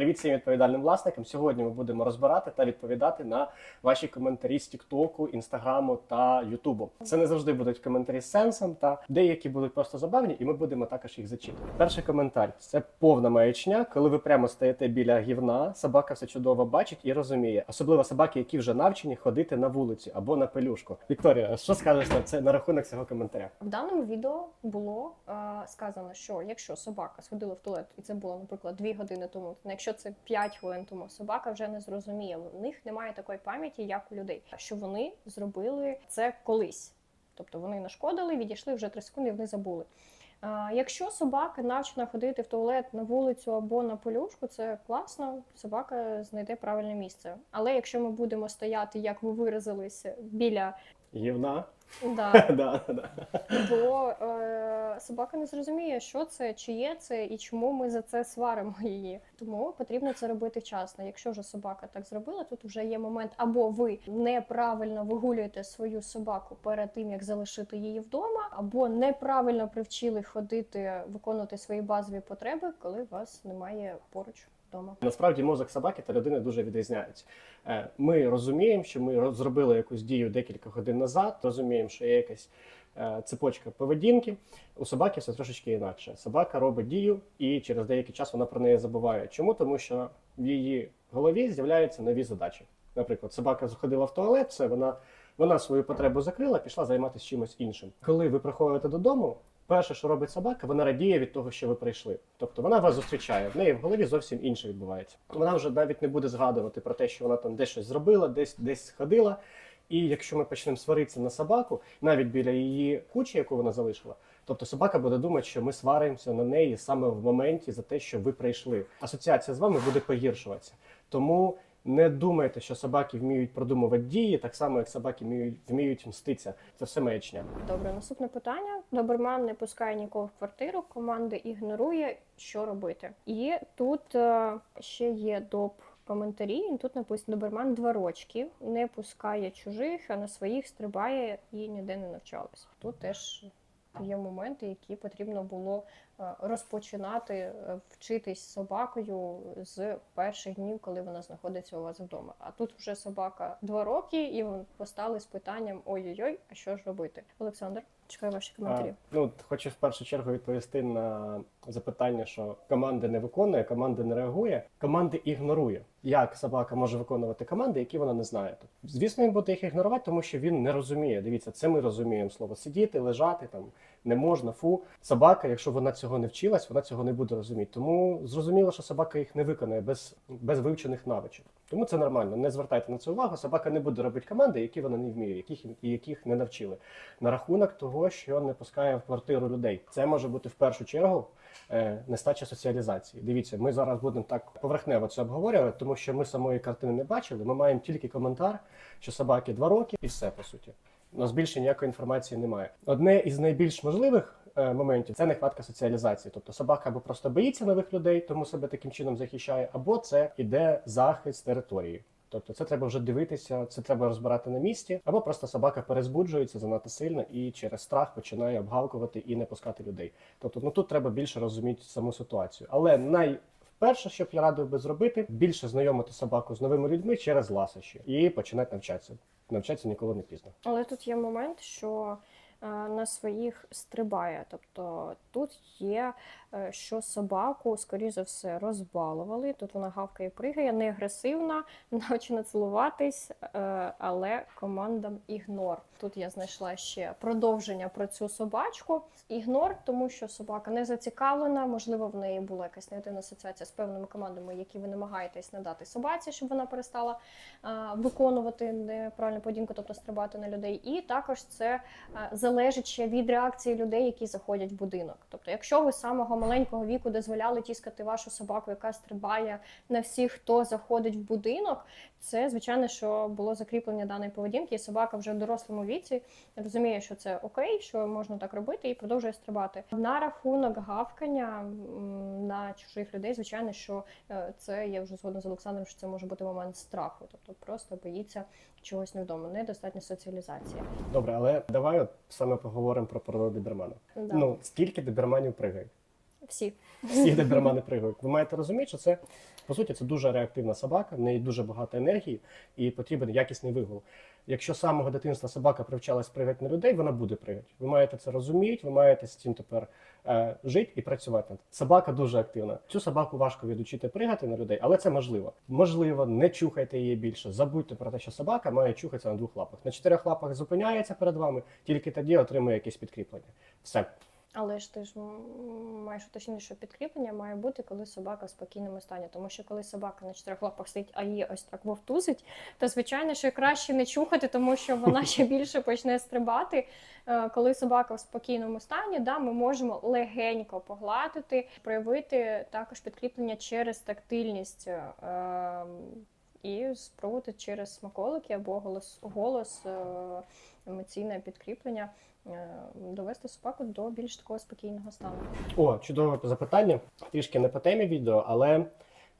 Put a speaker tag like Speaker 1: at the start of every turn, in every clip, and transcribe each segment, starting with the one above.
Speaker 1: Привіт всім відповідальним власникам. Сьогодні ми будемо розбирати та відповідати на ваші коментарі з Тіктоку, Інстаграму та Ютубу. Це не завжди будуть коментарі з сенсом, та деякі будуть просто забавні, і ми будемо також їх зачитувати. Перший коментар це повна маячня, коли ви прямо стоїте біля гівна, собака все чудово бачить і розуміє, особливо собаки, які вже навчені ходити на вулиці або на пелюшку. Вікторія, що скажеш на це на рахунок цього коментаря?
Speaker 2: В даному відео було е, сказано, що якщо собака сходила в туалет, і це було, наприклад, 2 години тому, ну, якщо це 5 хвилин тому, собака вже не зрозуміє. У них немає такої пам'яті, як у людей, що вони зробили це колись. Тобто вони нашкодили, відійшли вже 3 секунди, і вони забули. Якщо собака навчена ходити в туалет на вулицю або на полюшку, це класно, собака знайде правильне місце. Але якщо ми будемо стояти, як ви виразилися, біля
Speaker 1: Гівна?
Speaker 2: да,
Speaker 1: Да, да.
Speaker 2: то е, собака не зрозуміє, що це, чиє це і чому ми за це сваримо її. Тому потрібно це робити вчасно. Якщо вже собака так зробила, тут вже є момент, або ви неправильно вигулюєте свою собаку перед тим, як залишити її вдома, або неправильно привчили ходити, виконувати свої базові потреби, коли вас немає поруч вдома.
Speaker 1: Насправді мозок собаки та людини дуже відрізняються. Е, Ми розуміємо, що ми зробили якусь дію декілька годин назад, розуміємо, що є якась е, цепочка поведінки. У собаки все трошечки інакше. Собака робить дію, і через деякий час вона про неї забуває. Чому? Тому що в її голові з'являються нові задачі. Наприклад, собака заходила в туалет, все вона. Вона свою потребу закрила, пішла займатися чимось іншим. Коли ви приходите додому, перше, що робить собака, вона радіє від того, що ви прийшли. Тобто вона вас зустрічає. В неї в голові зовсім інше відбувається. Вона вже навіть не буде згадувати про те, що вона там десь щось зробила, десь десь ходила. І якщо ми почнемо сваритися на собаку, навіть біля її кучі, яку вона залишила, тобто собака буде думати, що ми сваримося на неї саме в моменті за те, що ви прийшли. Асоціація з вами буде погіршуватися. Тому не думайте, що собаки вміють продумувати дії, так само як собаки вміють, вміють мститися. Це все маячня.
Speaker 2: Добре, наступне питання. Доберман не пускає нікого в квартиру, команди ігнорує, що робити. І тут е, ще є доп. Коментарі, тут написано Доберман два рочки, не пускає чужих, а на своїх стрибає і ніде не навчалась. Тут теж є моменти, які потрібно було розпочинати е, вчитись собакою з перших днів, коли вона знаходиться у вас вдома. А тут вже собака два роки, і вон постали з питанням: ой-ой-ой, а що ж робити? Олександр, чекаю ваші коментарі.
Speaker 1: А, ну, хочу в першу чергу відповісти на запитання, що команди не виконує, команди не реагує, команди ігнорує. Як собака може виконувати команди, які вона не знає? Звісно, він буде їх ігнорувати, тому що він не розуміє. Дивіться, це ми розуміємо слово сидіти, лежати там не можна. Фу. Собака, якщо вона цього не вчилась, вона цього не буде розуміти. Тому зрозуміло, що собака їх не виконує без, без вивчених навичок. Тому це нормально. Не звертайте на це увагу. Собака не буде робити команди, які вона не вміє, яких яких не навчили. На рахунок того, що не пускає в квартиру людей. Це може бути в першу чергу е, нестача соціалізації. Дивіться, ми зараз будемо так поверхнево це обговорювати, тому що ми самої картини не бачили. Ми маємо тільки коментар, що собаки два роки, і все по суті. Нас більше ніякої інформації немає. Одне із найбільш можливих е, моментів це нехватка соціалізації. Тобто собака або просто боїться нових людей, тому себе таким чином захищає, або це іде захист території. Тобто це треба вже дивитися, це треба розбирати на місці, або просто собака перезбуджується занадто сильно і через страх починає обгавкувати і не пускати людей. Тобто, ну тут треба більше розуміти саму ситуацію. Але найперше, що б я радив би зробити, більше знайомити собаку з новими людьми через ласощі і починати навчатися. Навчатися ніколи не пізно.
Speaker 2: Але тут є момент, що на своїх стрибає. Тобто тут є, е, що собаку, скоріш за все, розбалували. Тут вона гавкає, пригає, не агресивна, навчена цілуватись, е, але командам ігнор. Тут я знайшла ще продовження про цю собачку. Ігнор, тому що собака не зацікавлена, можливо, в неї була якась негативна асоціація з певними командами, які ви намагаєтесь надати собаці, щоб вона перестала е, виконувати неправильну поведінку, тобто стрибати на людей. І також це е, залежить ще від реакції людей, які заходять в будинок. Тобто, якщо ви з самого маленького віку дозволяли тіскати вашу собаку, яка стрибає на всіх, хто заходить в будинок, це звичайно, що було закріплення даної поведінки, і собака вже в дорослому віці розуміє, що це окей, що можна так робити, і продовжує стрибати. На рахунок гавкання на чужих людей, звичайно, що е, це я вже згодна з Олександром, що це може бути момент страху, тобто просто боїться чогось невдомо, недостатня соціалізація.
Speaker 1: Добре, але давай от саме поговоримо про породу добермана.
Speaker 2: Да.
Speaker 1: Ну скільки доберманів пригають?
Speaker 2: Всі.
Speaker 1: всі добермани пригають. Ви маєте розуміти, що це по суті це дуже реактивна собака, в неї дуже багато енергії і потрібен якісний вигул. Якщо з самого дитинства собака привчалась пригати на людей, вона буде пригати. Ви маєте це розуміти, ви маєте з цим тепер е, жити і працювати. над Собака дуже активна. Цю собаку важко відучити пригати на людей, але це можливо. Можливо, не чухайте її більше. Забудьте про те, що собака має чухатися на двох лапах. На чотирьох лапах зупиняється перед вами, тільки тоді отримує якесь підкріплення. Все.
Speaker 2: Але ж ти ж маєш уточнити, що підкріплення має бути, коли собака в спокійному стані. Тому що коли собака на чотирьох лапах сидить, а її ось так вовтузить, то звичайно, що краще не чухати, тому що вона ще більше почне стрибати. Е, Коли собака в спокійному стані, да, ми можемо легенько погладити, проявити також підкріплення через тактильність. е, ем, І спробувати через смаколики або голос, голос е, емоційне підкріплення довести собаку до більш такого спокійного стану.
Speaker 1: О, чудове запитання. Трішки не по темі відео, але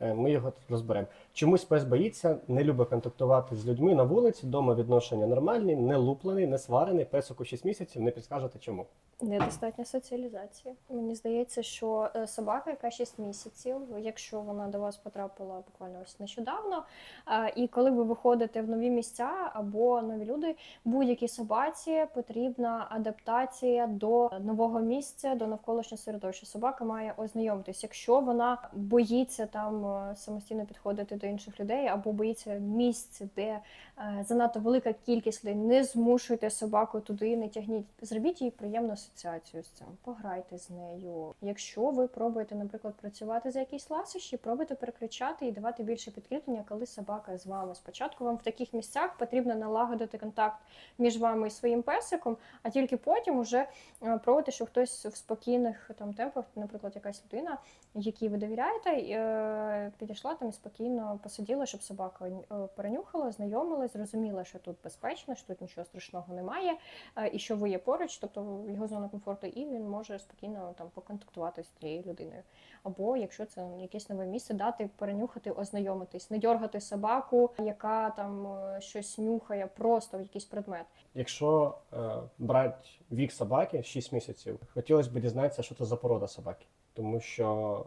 Speaker 1: е, ми його розберемо. Чомусь пес боїться, не любить контактувати з людьми на вулиці, дома відношення нормальні, не луплений, не сварений, песику 6 місяців, не підскажете чому.
Speaker 2: Недостатня соціалізація. Мені здається, що е, собака, яка 6 місяців, якщо вона до вас потрапила буквально ось нещодавно, е, і коли ви виходите в нові місця або нові люди, будь-якій собаці потрібна адаптація до нового місця, до навколишнього середовища. Собака має ознайомитись. Якщо вона боїться там е, самостійно підходити до інших людей, або боїться місць, де е, занадто велика кількість людей, не змушуйте собаку туди, не тягніть. Зробіть їй приємну асоціацію з цим, пограйте з нею. Якщо ви пробуєте, наприклад, працювати за якісь ласощі, пробуйте переключати і давати більше підкріплення, коли собака з вами. Спочатку вам в таких місцях потрібно налагодити контакт між вами і своїм песиком, а тільки потім уже е, пробувати, що хтось в спокійних там темпах, наприклад, якась людина, якій ви довіряєте, е, підійшла там і спокійно посиділа, щоб собака е, перенюхала, знайомилась, зрозуміла, що тут безпечно, що тут нічого страшного немає, е, і що ви є поруч, тобто його зона комфорту, і він може спокійно там поконтактувати з цією людиною. Або якщо це якесь нове місце, дати перенюхати, ознайомитись, не дьоргати собаку, яка там щось нюхає, просто в якийсь предмет.
Speaker 1: Якщо е, брати вік собаки 6 місяців, хотілося б дізнатися, що це за порода собаки. Тому що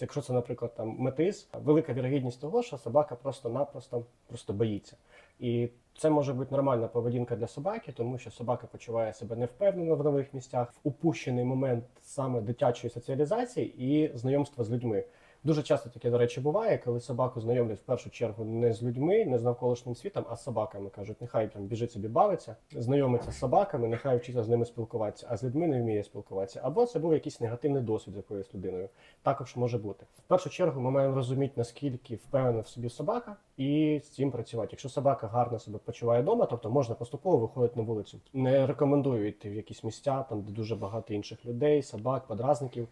Speaker 1: якщо це, наприклад, там метис, велика вірогідність того, що собака просто-напросто просто боїться. І це може бути нормальна поведінка для собаки, тому що собака почуває себе невпевнено в нових місцях, в упущений момент саме дитячої соціалізації і знайомства з людьми. Дуже часто таке, до речі, буває, коли собаку знайомлять в першу чергу не з людьми, не з навколишнім світом, а з собаками. Кажуть, нехай там біжить собі бавиться, знайомиться з собаками, нехай вчиться з ними спілкуватися, а з людьми не вміє спілкуватися. Або це був якийсь негативний досвід з якоюсь людиною. Також може бути. В першу чергу ми маємо розуміти, наскільки впевнена в собі собака, і з цим працювати. Якщо собака гарно себе почуває вдома, тобто можна поступово виходити на вулицю. Не рекомендую йти в якісь місця, там де дуже багато інших людей, собак, подразників.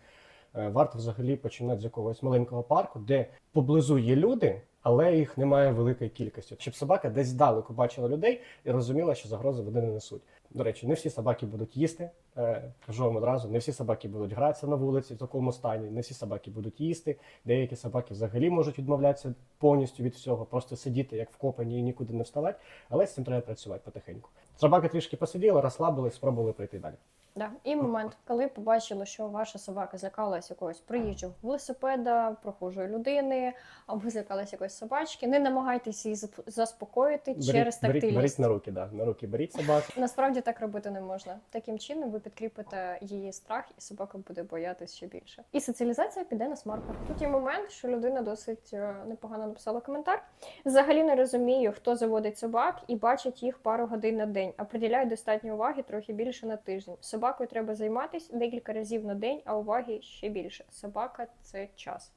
Speaker 1: Е, Варто взагалі починати з якогось маленького парку, де поблизу є люди, але їх немає великої кількості, щоб собака десь здалеку бачила людей і розуміла, що загрози вони не несуть. До речі, не всі собаки будуть їсти. е, Кажу вам одразу, не всі собаки будуть гратися на вулиці в такому стані, не всі собаки будуть їсти. Деякі собаки взагалі можуть відмовлятися повністю від всього, просто сидіти як вкопані і нікуди не вставати. Але з цим треба працювати потихеньку. Собаки трішки посиділи, розслабились, спробували прийти далі.
Speaker 2: Да. І момент, коли побачили, що ваша собака злякалась якогось приїжджого велосипеда, прохожої людини, або злякалась якоїсь собачки, не намагайтеся її заспокоїти через
Speaker 1: беріть,
Speaker 2: тактильність.
Speaker 1: беріть на руки, да, на руки беріть собаку.
Speaker 2: Насправді так робити не можна. Таким чином ви підкріпите її страх, і собака буде боятись ще більше. І соціалізація піде на смарку. Тут є момент, що людина досить е, непогано написала коментар. Взагалі не розумію, хто заводить собак і бачить їх пару годин на день, а приділяє достатньо уваги трохи більше на тиждень. Собакою треба займатися декілька разів на день, а уваги ще більше. Собака це час.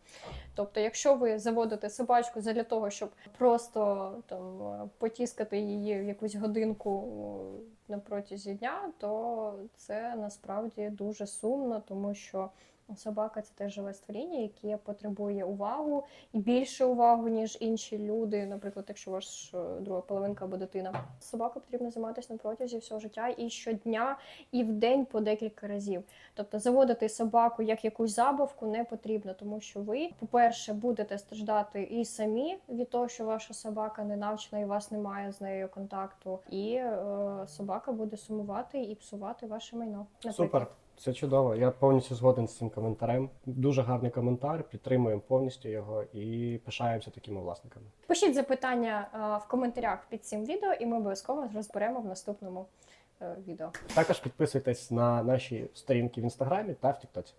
Speaker 2: Тобто, якщо ви заводите собачку для того, щоб просто там потіскати її в якусь годинку е, на протязі дня, то це насправді дуже сумно, тому що собака це теж живе створіння, яке потребує увагу і більше увагу, ніж інші люди. Наприклад, якщо ваш е, друга половинка або дитина. Собаку потрібно займатися на протязі всього життя і щодня, і в день по декілька разів. Тобто заводити собаку як якусь забавку не потрібно, тому що ви, по-перше, будете страждати і самі від того, що ваша собака не навчена і вас немає з нею контакту, і е, собака буде сумувати і псувати ваше майно.
Speaker 1: Супер. Це чудово. Я повністю згоден з цим коментарем. Дуже гарний коментар, підтримуємо повністю його і пишаємося такими власниками.
Speaker 2: Пишіть запитання е, в коментарях під цим відео, і ми обов'язково розберемо в наступному е, відео.
Speaker 1: Також підписуйтесь на наші сторінки в інстаграмі та в Тіктоці.